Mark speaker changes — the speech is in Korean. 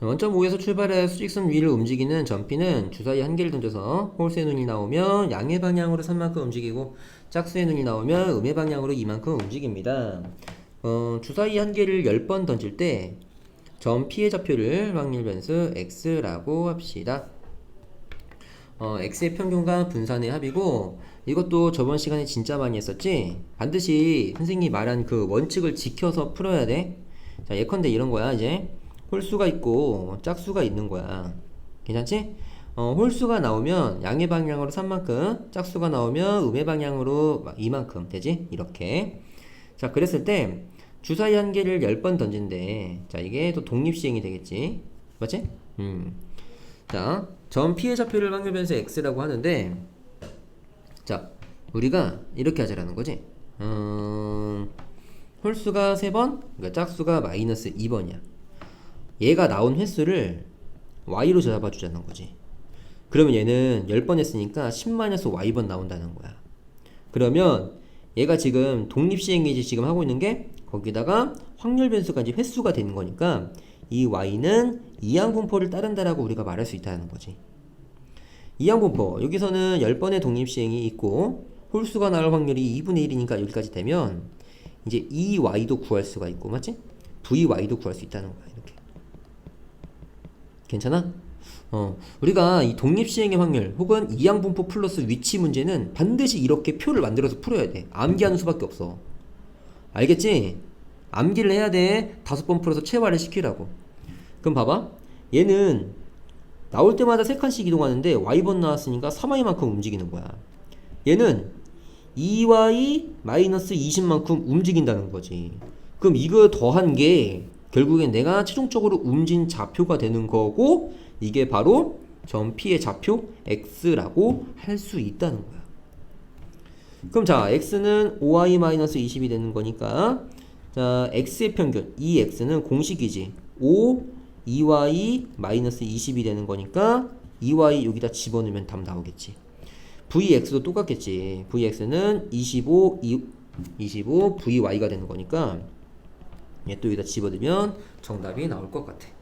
Speaker 1: 원점 5에서 출발해 수직선 위를 움직이는 점피는 주사위 한 개를 던져서 홀수의 눈이 나오면 양의 방향으로 3만큼 움직이고 짝수의 눈이 나오면 음의 방향으로 2만큼 움직입니다. 어, 주사위 한 개를 10번 던질 때 점피의 좌표를 확률 변수 x라고 합시다. 어, x의 평균과 분산의 합이고 이것도 저번 시간에 진짜 많이 했었지? 반드시 선생님이 말한 그 원칙을 지켜서 풀어야 돼. 자, 예컨대 이런 거야, 이제. 홀수가 있고 짝수가 있는 거야. 괜찮지? 어, 홀수가 나오면 양의 방향으로 3만큼, 짝수가 나오면 음의 방향으로 2만큼 되지? 이렇게. 자, 그랬을 때 주사위 한 개를 10번 던진대. 자, 이게 또 독립시행이 되겠지? 맞지? 음. 자, 점 피해 좌표를 확률 변수 x라고 하는데 자, 우리가 이렇게 하자라는 거지. 음, 홀수가 3번, 그러니까 짝수가 마이너스 2번이야. 얘가 나온 횟수를 y로 잡아 주자는 거지. 그러면 얘는 10번 했으니까 10-y번 나온다는 거야. 그러면 얘가 지금 독립시행이지 지금 하고 있는 게 거기다가 확률 이제 횟수가 되는 거니까 이 y는 이항분포를 따른다라고 우리가 말할 수 있다는 거지. 이항분포 여기서는 10번의 독립시행이 있고 홀수가 나올 확률이 2분의 1이니까 여기까지 되면 이제 이 y도 구할 수가 있고 맞지? vy도 구할 수 있다는 거야 이렇게 괜찮아? 어, 우리가 이 독립시행의 확률 혹은 이항분포 플러스 위치 문제는 반드시 이렇게 표를 만들어서 풀어야 돼 암기하는 수밖에 없어 알겠지? 암기를 해야 돼 다섯 번 풀어서 체화를 시키라고 그럼 봐봐 얘는 나올 때마다 세 칸씩 이동하는데 y번 나왔으니까 3y만큼 움직이는 거야. 얘는 2y 마이너스 20만큼 움직인다는 거지. 그럼 이거 더한 게 결국엔 내가 최종적으로 움진 좌표가 되는 거고 이게 바로 점 P의 좌표 x라고 할 수 있다는 거야. 그럼 자 x는 5y 마이너스 20이 되는 거니까 자 x의 평균 이 x는 공식이지 5 2y 마이너스 20이 되는 거니까 2y 여기다 집어넣으면 답 나오겠지. vx도 똑같겠지. vx는 25, 25 vy가 되는 거니까 얘또 여기다 집어넣으면 정답이 나올 것 같아.